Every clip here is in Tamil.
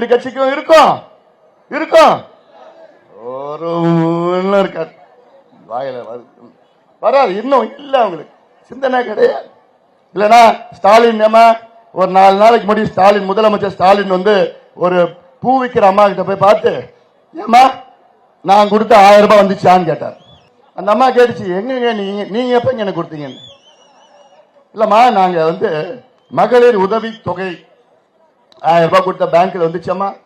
ரெண்டு கட்சிக்கும் இருக்கும். இருக்கும். ஒரு ஒண்ணும் இருக்காது. வாயில வரு- வராது. இன்னும் இல்ல அவங்களுக்கு. சிந்தனை கிடையாது. இல்லனா ஸ்டாலின் நம்ம ஒரு நாலு நாளைக்கு முன்னாடி ஸ்டாலின் முதலமைச்சர் ஸ்டாலின் வந்து ஒரு பூ விற்கிற அம்மா கிட்ட போய் பார்த்து ஏமா நான் கொடுத்த ஆயிரம் ரூபாய் வந்துச்சான்னு கேட்டார். அந்த அம்மா கேட்டுச்சு எங்கங்க நீங்க நீங்க எப்ப எனக்கு கொடுத்தீங்கன்னு? இல்லம்மா நாங்க வந்து மகளிர் உதவி தொகை ஆயிரம் ரூபாய் கொடுத்த பேங்க்ல வந்துச்சம்மா?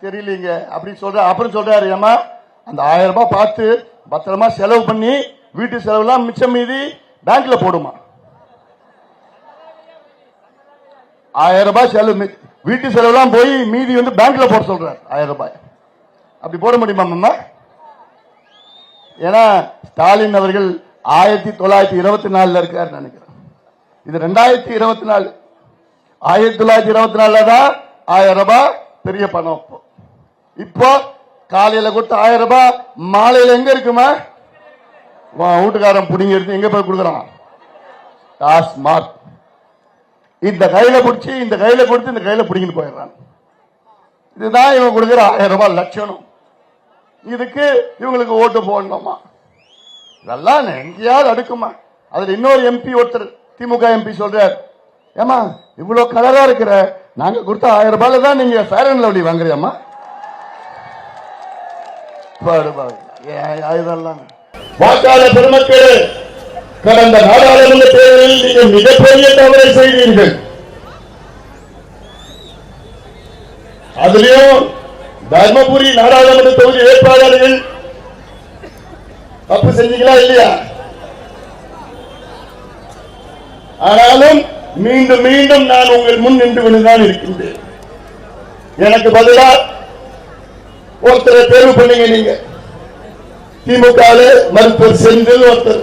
தெரியலீங்க. அப்படின்னு சொல்ற அப்புறம் சொல்றாரு ஏம்மா? அந்த ஆயிரம் ரூபாய் பார்த்து பத்திரமா செலவு பண்ணி வீட்டு செலவுலாம் மிச்சம் மீதி பேங்க்ல போடுமா? ஆயிரம் ரூபாய் செலவு வீட்டு செலவுலாம் போய் மீதி வந்து பேங்க்ல போட சொல்றாரு ஆயிரம் ரூபாய். அப்படி போட முடியுமா மாமா? ஏன்னா ஸ்டாலின் அவர்கள் ஆயிரத்தி தொள்ளாயிரத்தி இருபத்தி நாலுல இருக்காரு நினைக்கிறேன். இது ரெண்டாயிரத்தி இருபத்தி நாலு. ஆயிரத்தி தொள்ளாயிரத்தி இருபத்தி நாலுல தான் ஆயிரம் ரூபாய் பெரிய பணம். அப்போ. இப்போ காலையில கொடுத்த ஆயிரம் ரூபாய் மாலையில எங்க இருக்குமா? வீட்டுக்காரன் புடிங்க எடுத்து எங்க போய் கொடுக்குறான்? டாஸ்மார்க் இந்த கையில பிடிச்சி இந்த கையில கொடுத்து இந்த கையில பிடிங்கிட்டு போயிடுறான். இதுதான் இவன் கொடுக்குற ஆயிரம் ரூபாய் லட்சணம். இதுக்கு இவங்களுக்கு ஓட்டு போடணுமா? இதெல்லாம் எங்கேயாவது அடுக்குமா? அதுல இன்னொரு எம்பி ஒருத்தர் திமுக எம்பி சொல்றாரு ஏமா இவ்வளவு கலரா இருக்கிற நாங்க கொடுத்த ஆயிரம் ரூபாயில தான் நீங்க ஃபேர் அண்ட் லவ்லி வாங்குறியாமா பாரு. வாக்காளர் பெருமக்களே கடந்த நாடாளுமன்ற தேர்தலில் நீங்கள் மிகப்பெரிய தவறை செய்தீர்கள். அதுலயும் தர்மபுரி நாடாளுமன்ற தொகுதி வேட்பாளர்கள் தப்பு செஞ்சீங்களா இல்லையா? ஆனாலும் மீண்டும் மீண்டும் நான் உங்கள் முன் நின்று கொண்டுதான் இருக்கின்றேன். எனக்கு பதிலா ஒருத்தரை தேர்வு பண்ணீங்க நீங்க. திமுக மருத்துவர் செந்தில் ஒருத்தர்.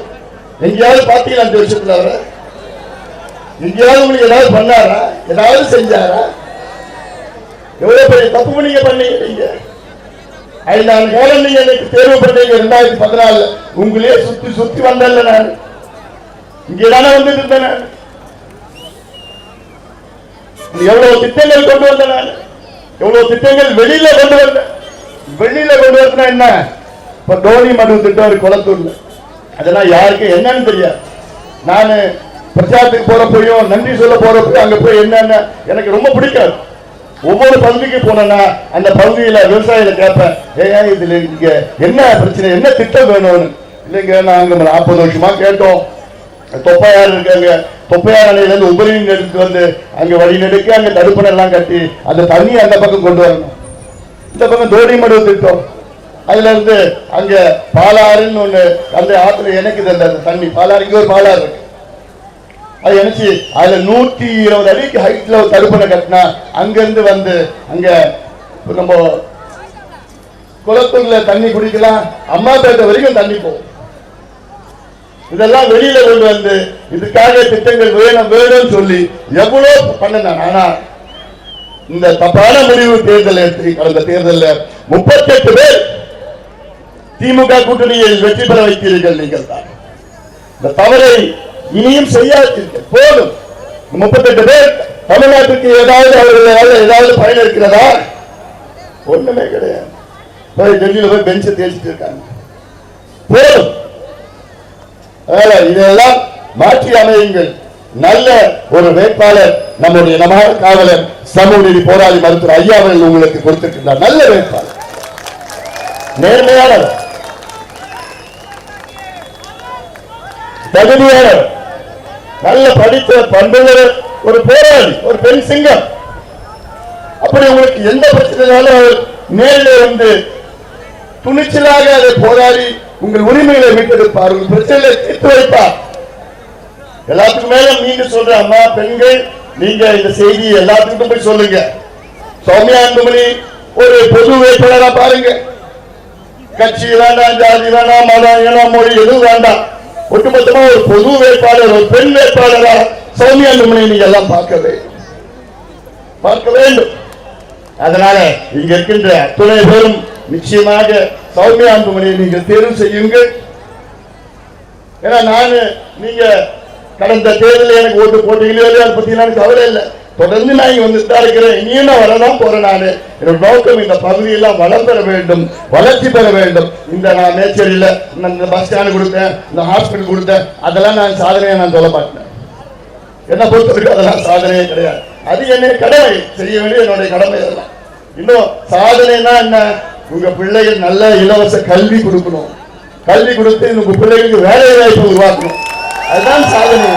எங்கேயாவது பார்த்தீங்க அஞ்சு வருஷத்துல அவரை? எங்கேயாவது உங்களுக்கு ஏதாவது பண்ணாரா? ஏதாவது செஞ்சாரா? எவ்வளவு பெரிய தப்பு பண்ணீங்க பண்ணீங்க நீங்க. ஐந்தாண்டு காலம் நீங்க எனக்கு தேர்வு பண்ணீங்க ரெண்டாயிரத்தி பதினாலுல. உங்களே சுத்தி சுத்தி வந்தேன்ல நான். இங்கே தானே வந்துட்டு இருந்தேன் நான். எவ்வளவு திட்டங்கள் கொண்டு வந்தேன் எவ்வளவு திட்டங்கள் வெளியில கொண்டு வந்தேன் வெளியில கொண்டு வரதுனா என்ன? இப்ப தோனி மனு திட்டம் ஒரு குளத்தூர்ல. அதெல்லாம் யாருக்கு என்னன்னு தெரியாது. நானு பிரச்சாரத்துக்கு போறப்பையும் நன்றி சொல்ல போறப்பையும் அங்க போய் என்னன்னு எனக்கு ரொம்ப பிடிக்காது. ஒவ்வொரு பகுதிக்கு போனேன்னா அந்த பகுதியில விவசாயில கேட்பேன் ஏன் இதுல இங்க என்ன பிரச்சனை? என்ன திட்டம் வேணும்னு? இல்லைங்க நாங்க நாற்பது வருஷமா கேட்டோம். தொப்பையார் இருக்காங்க. பொப்பையார் அணையிலிருந்து உபரி எடுத்து வந்து அங்கே வழி நெடுக்க அங்கே தடுப்பணை எல்லாம் கட்டி அந்த தண்ணியை அந்த பக்கம் கொண்டு வரணும். இந்த பக்கம் தோடிமடு திட்டம். அதுல இருந்து அங்க பாலாறுன்னு ஒண்ணு அந்த ஆத்துல எனக்கு அந்த தண்ணி. பாலாறு இங்க ஒரு பாலாறு இருக்கு. அது நினைச்சு அதுல நூத்தி இருபது அடிக்கு ஹைட்ல ஒரு தடுப்பணை கட்டினா அங்க இருந்து வந்து அங்க நம்ம குளத்தூர்ல தண்ணி குடிக்கலாம். அம்மாப்பேட்டை வரைக்கும் தண்ணி போகும். இதெல்லாம் வெளியில கொண்டு வந்து இதுக்காக திட்டங்கள் வேணும் வேணும்னு சொல்லி எவ்வளவு பண்ணினான் ஆனா இந்த தப்பான முடிவு தேர்தல் கடந்த தேர்தலில் முப்பத்தெட்டு பேர் திமுக கூட்டணியில் வெற்றி பெற வைத்தீர்கள் நீங்கள் தான். இந்த தவறை இனியும் செய்யாதீர்கள். போதும். முப்பத்தெட்டு பேர் தமிழ்நாட்டுக்கு ஏதாவது அவர்களால் ஏதாவது பயன் இருக்கிறதா? ஒண்ணுமே கிடையாது. போய் டெல்லியில் போய் பெஞ்சை தேய்ச்சிட்டு இருக்காங்க. போதும். அதனால இதெல்லாம் மாற்றி அமையுங்கள். நல்ல ஒரு வேட்பாளர் நம்முடைய நமக காவலர் சமூக நீதி போராளி மருத்துவர் ஐயா அவர்கள் உங்களுக்கு கொடுத்திருக்கின்றார். நல்ல வேட்பாளர். நேர்மையானவர். தகுதியானவர். நல்ல படித்த பண்புள்ளவர் ஒரு போராளி ஒரு பெண் சிங்கம். அப்படி உங்களுக்கு எந்த பிரச்சனைனாலும் அவர் நேரில் வந்து துணிச்சலாக அதை போராடி உங்கள் உரிமைகளை மீட்டெடுப்பார் உங்கள் பிரச்சனைகளை தீர்த்து வைப்பார். எல்லாத்துக்கும் மேல நீங்க சொல்ற அம்மா பெண்கள் நீங்க இந்த செய்தி எல்லாத்துக்கும் போய் சொல்லுங்க. சௌமியா அன்புமணி ஒரு பொது வேட்பாளரா பாருங்க. கட்சி வேண்டாம் ஜாதி வேண்டாம் மதம் இனம் மொழி எதுவும் வேண்டாம். ஒட்டுமொத்தமா ஒரு பொது வேட்பாளர் ஒரு பெண் வேட்பாளரா சௌமியா அன்புமணி நீங்க எல்லாம் பார்க்க வேண்டும். பார்க்க வேண்டும். அதனால இங்க இருக்கின்ற துணை பேரும் நிச்சயமாக சௌமியா அன்புமணியை நீங்கள் தேர்வு செய்யுங்கள். ஏன்னா நானு நீங்க கடந்த தேர்தலில் எனக்கு ஓட்டு போட்டீங்களோ இல்லையா பத்தி எனக்கு கவலை இல்லை. தொடர்ந்து நான் இங்க வந்துட்டு தான் இருக்கிறேன். இனியும் நான் வரதான் போறேன் நானு. என்னோட நோக்கம் இந்த பகுதியெல்லாம் வளம் பெற வேண்டும் வளர்ச்சி பெற வேண்டும். இந்த நான் மேச்சேரியில நான் இந்த பஸ் ஸ்டாண்டு கொடுத்தேன் இந்த ஹாஸ்பிட்டல் கொடுத்தேன். அதெல்லாம் நான் சாதனையை நான் சொல்ல மாட்டேன். என்ன பொறுத்த வரைக்கும் அதெல்லாம் சாதனையே கிடையாது. அது என்னுடைய கடமை செய்ய வேண்டிய என்னுடைய கடமை அதெல்லாம். இன்னும் சாதனைனா என்ன? உங்க பிள்ளைகள் நல்ல இலவச கல்வி கொடுக்கணும். கல்வி கொடுத்து உங்க பிள்ளைகளுக்கு வேலை வாய்ப்பு உருவாக்கணும். அதுதான் சாதனை.